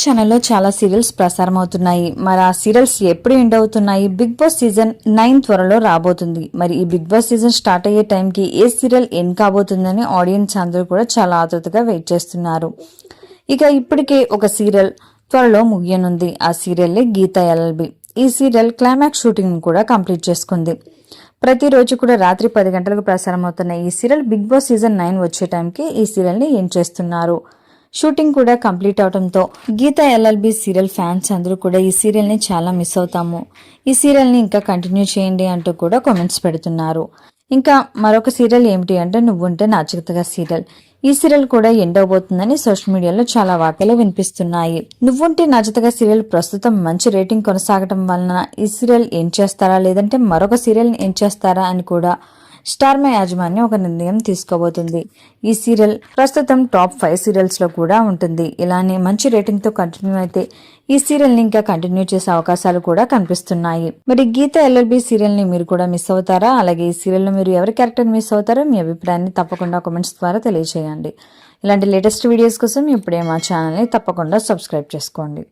ఛానల్లో చాలా సీరియల్స్ ప్రసారం అవుతున్నాయి మరి ఆ సీరియల్స్ ఎప్పుడు ఎండ్ అవుతున్నాయి? బిగ్ బాస్ సీజన్ నైన్ త్వరలో రాబోతుంది. మరి ఈ బిగ్ బాస్ సీజన్ స్టార్ట్ అయ్యే టైంకి ఏ సీరియల్ ఎండ్ కాబోతుందని ఆడియన్స్ అందరూ కూడా చాలా ఆతృతగా వెయిట్ చేస్తున్నారు. ఇక ఇప్పటికే ఒక సీరియల్ త్వరలో ముగియనుంది. ఆ సీరియల్లే గీత ఎల్ఎల్బి. ఈ సీరియల్ క్లైమాక్స్ షూటింగ్ కూడా కంప్లీట్ చేసుకుంది. ప్రతిరోజు కూడా రాత్రి పది గంటలకు ప్రసారం అవుతున్న ఈ serial Bigg Boss season nine వచ్చే టైంకి ఈ సీరియల్ని ఏం చేస్తున్నారు. షూటింగ్ కూడా కంప్లీట్ అవడంతో గీత ఎల్ఎల్బి సీరియల్ ఫ్యాన్స్ అందరూ కూడా ఈ సీరియల్ని చాలా మిస్ అవుతాము. ఈ సీరియల్ని ఇంకా కంటిన్యూ చేయండి అంటూ కూడా కామెంట్స్ పెడుతున్నారు. ఇంకా మరొక సీరియల్ ఏమిటి అంటే నువ్వుంటే నాచకతగా సీరియల్. ఈ సీరియల్ కూడా ఎండ్ అవబోతుందని సోషల్ మీడియాలో చాలా వార్తలు వినిపిస్తున్నాయి. నువ్వుంటే నాచితగా సీరియల్ ప్రస్తుతం మంచి రేటింగ్ కొనసాగటం వలన ఈ సీరియల్ ఏం చేస్తారా? లేదంటే మరొక సీరియల్ ఏం చేస్తారా అని కూడా స్టార్ మా యాజమాన్యం ఒక నిర్ణయం తీసుకోబోతుంది. ఈ సీరియల్ ప్రస్తుతం టాప్ ఫైవ్ సీరియల్స్లో కూడా ఉంటుంది. ఇలానే మంచి రేటింగ్తో కంటిన్యూ అయితే ఈ సీరియల్ని ఇంకా కంటిన్యూ చేసే అవకాశాలు కూడా కనిపిస్తున్నాయి. మరి గీత ఎల్ఎల్బి సీరియల్ని మీరు కూడా మిస్ అవుతారా? అలాగే ఈ సీరియల్లో మీరు ఎవరి క్యారెక్టర్ మిస్ అవుతారో మీ అభిప్రాయాన్ని తప్పకుండా కామెంట్స్ ద్వారా తెలియజేయండి ఇలాంటి లేటెస్ట్ వీడియోస్ కోసం ఇప్పుడే మా ఛానల్ని తప్పకుండా సబ్స్క్రైబ్ చేసుకోండి.